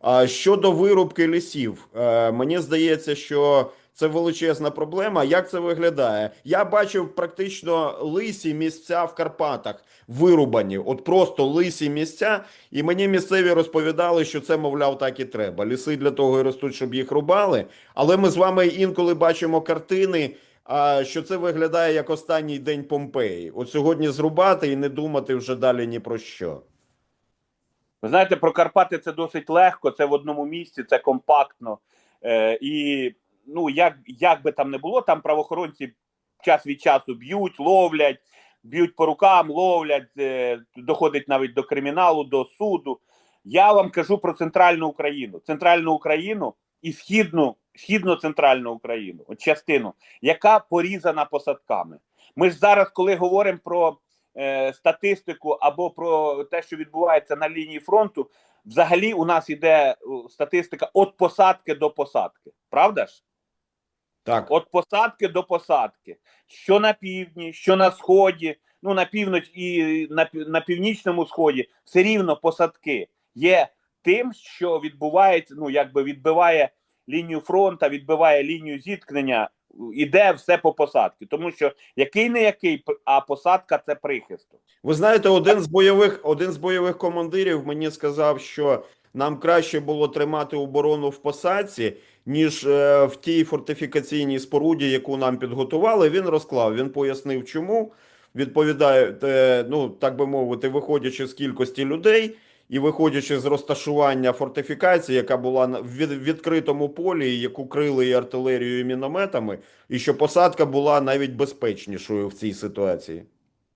А щодо вирубки лісів, е, мені здається, що це величезна проблема. Як це виглядає? Я бачив практично лисі місця в Карпатах вирубані, от просто лисі місця. І мені місцеві розповідали, що це, мовляв, так і треба. Ліси для того і ростуть, щоб їх рубали. Але ми з вами інколи бачимо картини. А що це виглядає як останній день Помпеї? От сьогодні зрубати і не думати вже далі ні про що. Ви знаєте, про Карпати це досить легко, це в одному місці, це компактно. Е, і ну, як, як би там не було, там правоохоронці час від часу б'ють, ловлять, б'ють по рукам, ловлять, е, доходить навіть до криміналу, до суду. Я вам кажу про центральну Україну, центральну Україну і східну, східно-центральну Україну, от частину, яка порізана посадками. Ми ж зараз, коли говоримо про е, статистику або про те, що відбувається на лінії фронту, взагалі у нас іде е, статистика від посадки до посадки. Правда ж? Так, От посадки до посадки. Що на півдні, що на сході, ну на північ і на, на північному сході, все рівно посадки є тим, що відбувається, ну якби відбиває лінію фронту, відбиває лінію зіткнення, іде все по посадки. Тому що який не який, а посадка це прихисток. ви знаєте, один з бойових один з бойових командирів мені сказав, що нам краще було тримати оборону в посадці, ніж е, в тій фортифікаційній споруді, яку нам підготували. Він розклав. Він пояснив, чому відповідає, е, ну так би мовити, виходячи з кількості людей. І виходячи з розташування фортифікації, яка була в відкритому полі, яку крили і артилерією, і мінометами, і що посадка була навіть безпечнішою в цій ситуації.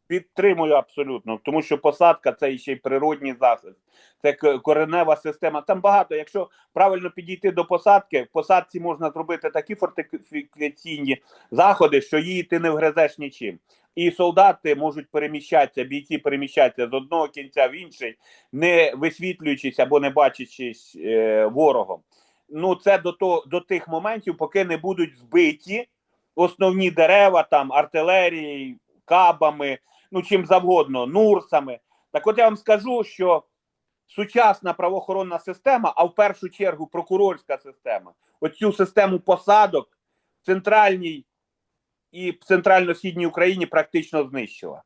Підтримую абсолютно, тому що посадка це ще й природній захист, це коренева система. Там багато. Якщо правильно підійти до посадки, в посадці можна зробити такі фортифікаційні заходи, що її ти не вгризеш нічим. І солдати можуть переміщатися, бійці переміщатися з одного кінця в інший, не висвітлюючись або не бачачись е, ворогом. Ну це до того до тих моментів, поки не будуть збиті основні дерева, там артилерії, кабами, ну чим завгодно, нурсами. Так от я вам скажу, що сучасна правоохоронна система, а в першу чергу прокурорська система, оцю систему посадок в центральній і в центрально-східній Україні практично знищила.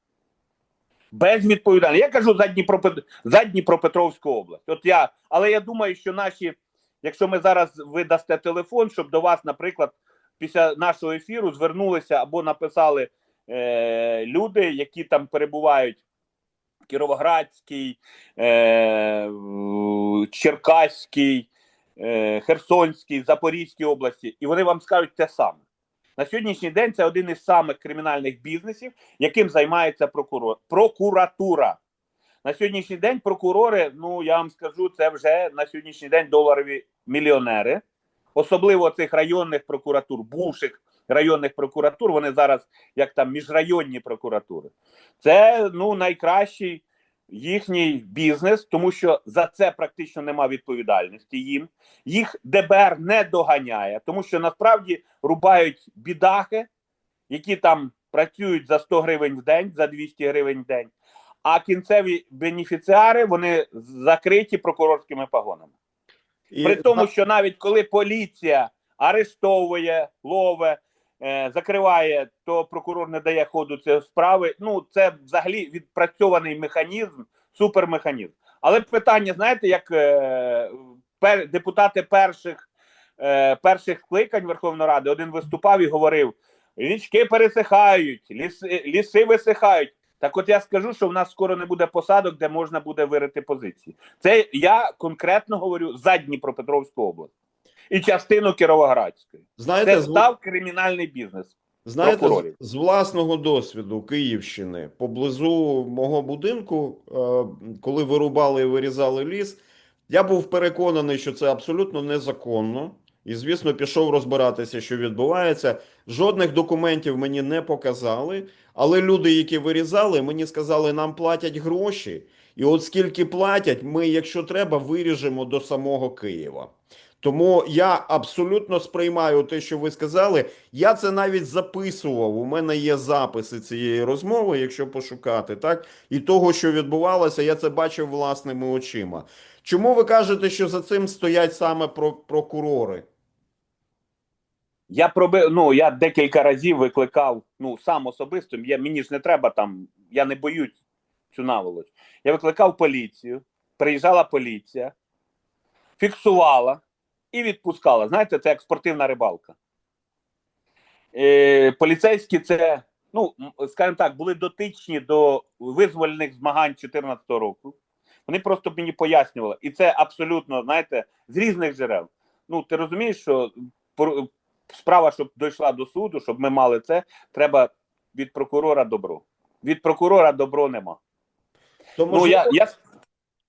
Безвідповідально. Я кажу за, Дніпропет... за Дніпропетровську область. От я, але я думаю, що наші, якщо ми зараз ви дасте телефон, щоб до вас, наприклад, після нашого ефіру звернулися або написали е, люди, які там перебувають в Кіровоградській, е, в Черкаській, е, Херсонській, Запорізькій області, і вони вам скажуть те саме. На сьогоднішній день це один із самих кримінальних бізнесів, яким займається прокурор, прокуратура. На сьогоднішній день прокурори, ну я вам скажу, це вже на сьогоднішній день доларові мільйонери, особливо цих районних прокуратур, бувших районних прокуратур. Вони зараз як там міжрайонні прокуратури. Це ну найкращий їхній бізнес, тому що за це практично нема відповідальності їм. Їх ДБР не доганяє, тому що насправді рубають бідахи, які там працюють за 100 гривень в день, за 200 гривень в день. А кінцеві бенефіціари вони закриті прокурорськими погонами. І При тому, що навіть коли поліція арештовує, лове, закриває, то прокурор не дає ходу цієї справи. Ну, це взагалі відпрацьований механізм, супермеханізм. Але питання, знаєте, як е, пер, депутати перших, е, перших скликань Верховної Ради один виступав і говорив: річки пересихають, ліси, ліси висихають. Так от я скажу, що в нас скоро не буде посадок, де можна буде вирити позиції. Це я конкретно говорю за Дніпропетровську область і частину Кіровоградської. знаєте, Це став кримінальний бізнес. Знаєте, з, прокурорів. з власного досвіду Київщини поблизу мого будинку, е, коли вирубали і вирізали ліс, я був переконаний, що це абсолютно незаконно. І, звісно, пішов розбиратися, що відбувається. Жодних документів мені не показали. Але люди, які вирізали, мені сказали, нам платять гроші. І от скільки платять, ми, якщо треба, виріжемо до самого Києва. Тому я абсолютно сприймаю те, що ви сказали. Я це навіть записував. У мене є записи цієї розмови, якщо пошукати, так і того, що відбувалося, я це бачив власними очима. Чому ви кажете, що за цим стоять саме про- прокурори? Я пробив, ну я декілька разів викликав, ну сам особисто, я, мені ж не треба там, я не боюсь цю наволоч. Я викликав поліцію, приїжджала поліція, фіксувала і відпускала. Знаєте, це як спортивна рибалка. Е, поліцейські це, ну, скажімо так, були дотичні до визвольних змагань 2014 року. Вони просто мені пояснювали. І це абсолютно, знаєте, з різних джерел. Ну, ти розумієш, що справа, щоб дійшла до суду, щоб ми мали це, треба від прокурора добро. Від прокурора добро нема. То, Ну, можливо, я, я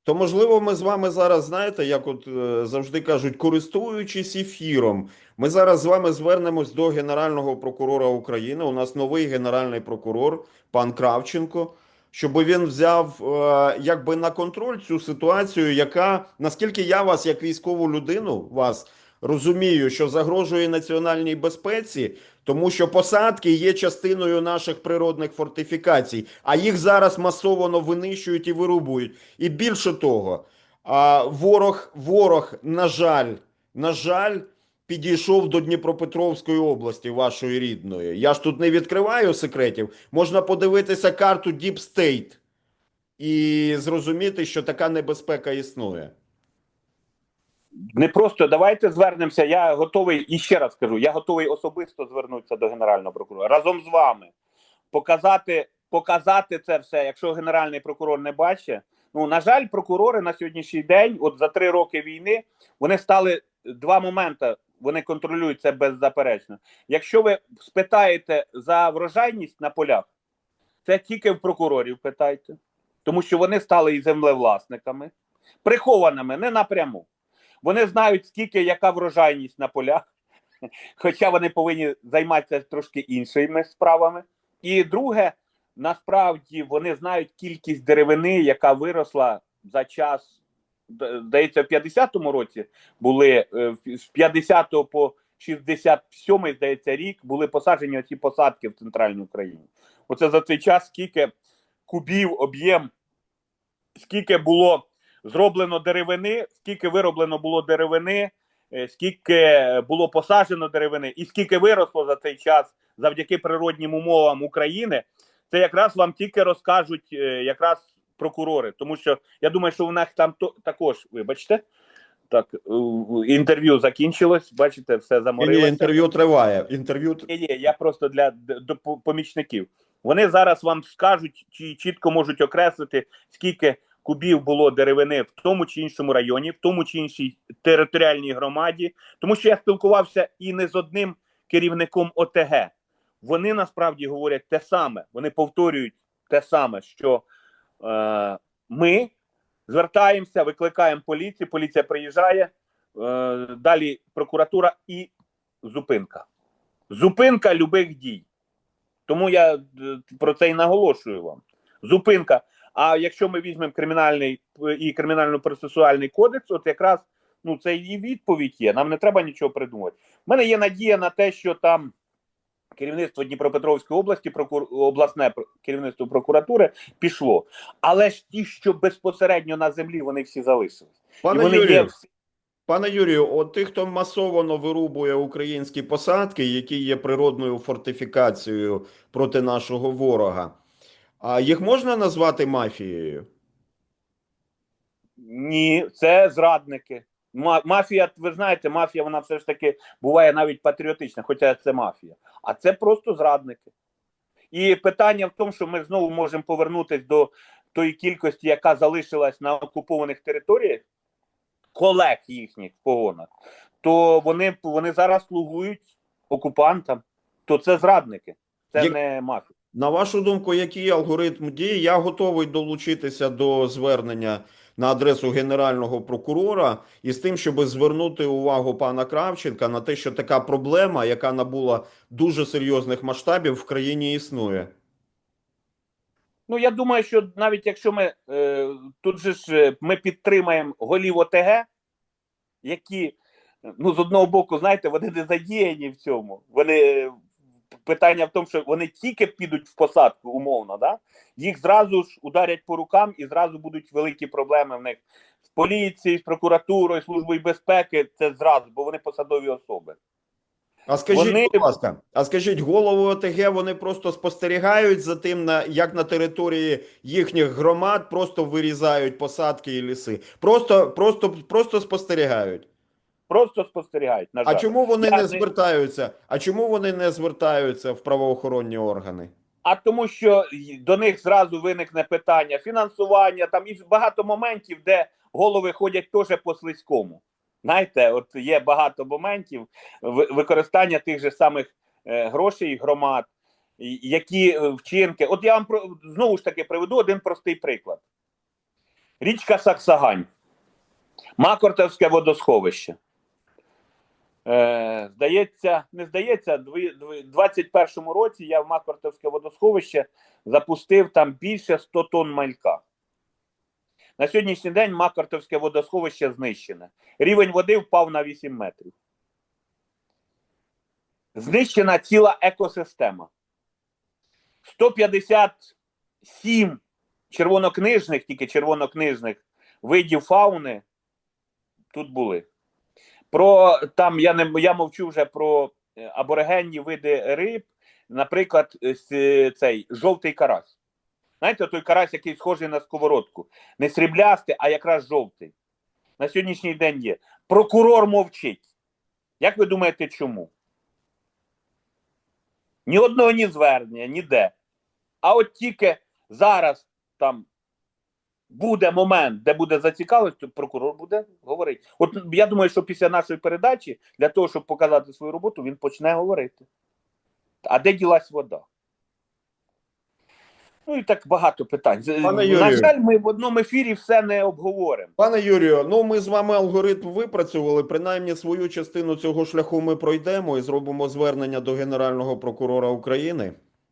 то можливо, ми з вами зараз, знаєте, як от е, завжди кажуть, користуючись ефіром, ми зараз з вами звернемось до Генерального прокурора України. У нас новий генеральний прокурор, пан Кравченко, щоб він взяв е, якби на контроль цю ситуацію, яка наскільки я вас, як військову людину, вас розумію, що загрожує національній безпеці, тому що посадки є частиною наших природних фортифікацій, а їх зараз масово винищують і вирубують. І більше того, ворог, ворог, на жаль, на жаль, підійшов до Дніпропетровської області, вашої рідної. Я ж тут не відкриваю секретів. Можна подивитися карту State і зрозуміти, що така небезпека існує. Не просто давайте звернемося. Я готовий і ще раз кажу: я готовий особисто звернутися до генерального прокурора разом з вами, показати, показати це все. Якщо генеральний прокурор не бачить, ну на жаль, прокурори на сьогоднішній день, от за три роки війни, вони стали два моменти. Вони контролюють це беззаперечно. Якщо ви спитаєте за врожайність на полях, це тільки в прокурорів питайте, тому що вони стали і землевласниками, прихованими не напряму. Вони знають, скільки яка врожайність на полях, хоча вони повинні займатися трошки іншими справами. І друге, насправді вони знають кількість деревини, яка виросла за час, здається, в 50-му році були е, з 50 по 67 здається, рік були посаджені оці посадки в центральній Україні. Оце за цей час скільки кубів, об'єм, скільки було зроблено деревини, скільки вироблено було деревини, е, скільки було посаджено деревини, і скільки виросло за цей час завдяки природнім умовам України, це якраз вам тільки розкажуть е, якраз прокурори. Тому що я думаю, що у них там то, також, вибачте, так, е, інтерв'ю закінчилось, бачите, все заморилося. ні, інтерв'ю триває. Інтерв'ю Ні, ні, я просто для помічників. Вони зараз вам скажуть чи чітко можуть окреслити, скільки кубів було деревини в тому чи іншому районі, в тому чи іншій територіальній громаді. Тому що я спілкувався і не з одним керівником ОТГ. Вони насправді говорять те саме. Вони повторюють те саме, що е, ми звертаємося, викликаємо поліцію, поліція приїжджає, е, далі прокуратура і зупинка зупинка любих дій. Тому я е, про це і наголошую вам. Зупинка. А якщо ми візьмемо кримінальний е, і кримінально-процесуальний кодекс, от якраз ну це і відповідь є. Нам не треба нічого придумувати. У мене є надія на те, що там керівництво Дніпропетровської області, прокур... обласне керівництво прокуратури пішло. Але ж ті, що безпосередньо на землі, вони всі залишились. Пане і вони Юрію, є всі Пане Юрію, от тих, хто масово вирубує українські посадки, які є природною фортифікацією проти нашого ворога, а їх можна назвати мафією? Ні, це зрадники. Мафія, ви знаєте, мафія вона все ж таки буває навіть патріотична, хоча це мафія. А це просто зрадники. І питання в тому, що ми знову можемо повернутися до тої кількості, яка залишилась на окупованих територіях, колег їхніх в погонах, то вони, вони зараз слугують окупантам. То це зрадники, це Як- не мафія. На вашу думку, який алгоритм дії? Я готовий долучитися до звернення на адресу Генерального прокурора із тим, щоб звернути увагу пана Кравченка на те, що така проблема, яка набула дуже серйозних масштабів, в країні існує. Ну я думаю, що навіть якщо ми е, тут же ж е, ми підтримаємо голів ОТГ, які ну з одного боку, знаєте, вони не задіяні в цьому. Вони е, питання в тому, що вони тільки підуть в посадку, умовно, да? їх зразу ж ударять по рукам і зразу будуть великі проблеми в них з поліцією, з прокуратурою, службою безпеки це зразу, бо вони посадові особи. А скажіть, Вони- будь ласка, а скажіть, голови ОТГ вони просто спостерігають за тим, на як на території їхніх громад просто вирізають посадки і ліси. Просто, просто, просто спостерігають. Просто спостерігають. На жаль. А чому вони Я не звертаються? А чому вони не звертаються в правоохоронні органи? А тому, що до них зразу виникне питання фінансування, там і багато моментів, де голови ходять теж по слизькому. Знаєте, от є багато моментів використання тих же самих е, грошей громад, які е, вчинки. От я вам знову ж таки приведу один простий приклад: річка Саксагань, Макортовське водосховище. Е, здається, не здається, дві- 21-му році я в Маквартовське водосховище запустив там більше 100 тонн малька. На сьогоднішній день Маквартовське водосховище знищене. Рівень води впав на 8 метрів. Знищена ціла екосистема. 157 червонокнижних, тільки червонокнижних видів фауни тут були. Про там я не я мовчу вже про е, аборигенні види риб, наприклад, е, е, цей жовтий карась. Знаєте, той карась, який схожий на сковородку. Не сріблястий, а якраз жовтий. На сьогоднішній день є. Прокурор мовчить. Як ви думаєте, чому? Ні одного ні звернення, ніде. А от тільки зараз там буде момент, де буде зацікавленість, то прокурор буде говорити. От я думаю, що після нашої передачі, для того, щоб показати свою роботу, він почне говорити. А де ділась вода? Ну і так багато питань. Пане На жаль, ми в одному ефірі все не обговоримо. Пане Юрію, ну ми з вами алгоритм випрацювали. Принаймні свою частину цього шляху ми пройдемо і зробимо звернення до Генерального прокурора України.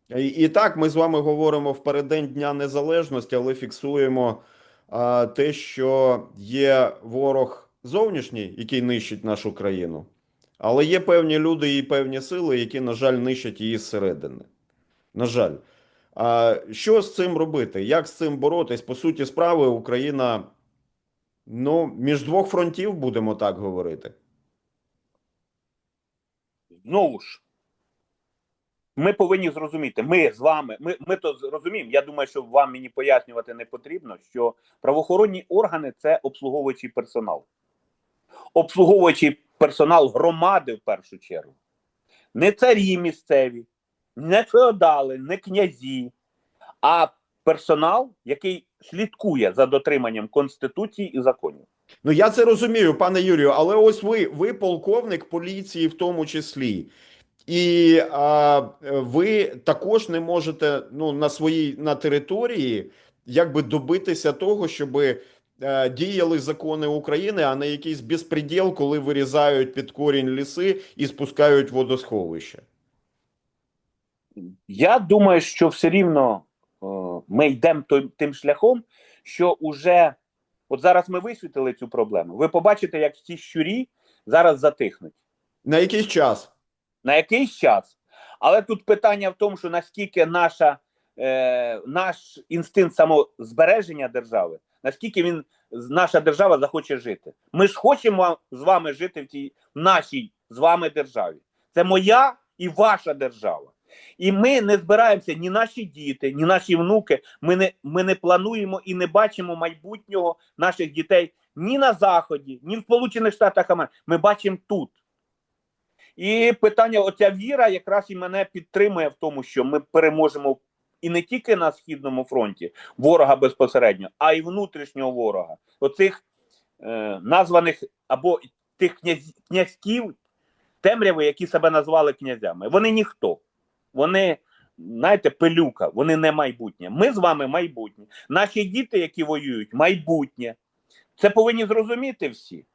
І, і так, ми з вами говоримо в переддень Дня Незалежності, але фіксуємо а, те, що є ворог зовнішній, який нищить нашу країну. Але є певні люди і певні сили, які, на жаль, нищать її зсередини. На жаль. А що з цим робити? Як з цим боротись? По суті справи, Україна Ну, між двох фронтів будемо так говорити. Знову ж, ми повинні зрозуміти, ми з вами, ми, ми то зрозуміємо. Я думаю, що вам мені пояснювати не потрібно, що правоохоронні органи це обслуговуючий персонал. Обслуговуючий персонал громади в першу чергу. Не царі місцеві, не феодали, не князі, а персонал, який слідкує за дотриманням Конституції і законів. Ну я це розумію, пане Юрію, але ось ви, ви полковник поліції, в тому числі. І а, ви також не можете ну, на своїй на території якби добитися того, щоб е, діяли закони України, а не якийсь безпреділ, коли вирізають під корінь ліси і спускають водосховище. Я думаю, що все рівно о, ми йдемо тим шляхом, що уже от зараз ми висвітлили цю проблему. Ви побачите, як ці щурі зараз затихнуть На якийсь час. На якийсь час. Але тут питання в тому, що наскільки наша, е, наш інстинкт самозбереження держави, наскільки він наша держава захоче жити. Ми ж хочемо з вами жити в тій нашій з вами державі. Це моя і ваша держава. І ми не збираємося ні наші діти, ні наші внуки. Ми не, ми не плануємо і не бачимо майбутнього наших дітей ні на Заході, ні в Сполучених Штатах Америки. Ми бачимо тут. І питання, оця віра якраз і мене підтримує в тому, що ми переможемо і не тільки на східному фронті ворога безпосередньо, а й внутрішнього ворога. Оцих е, названих або тих князь, князьків темряви, які себе назвали князями. Вони ніхто. Вони, знаєте, пилюка, вони не майбутнє. Ми з вами майбутнє. Наші діти, які воюють, майбутнє. Це повинні зрозуміти всі.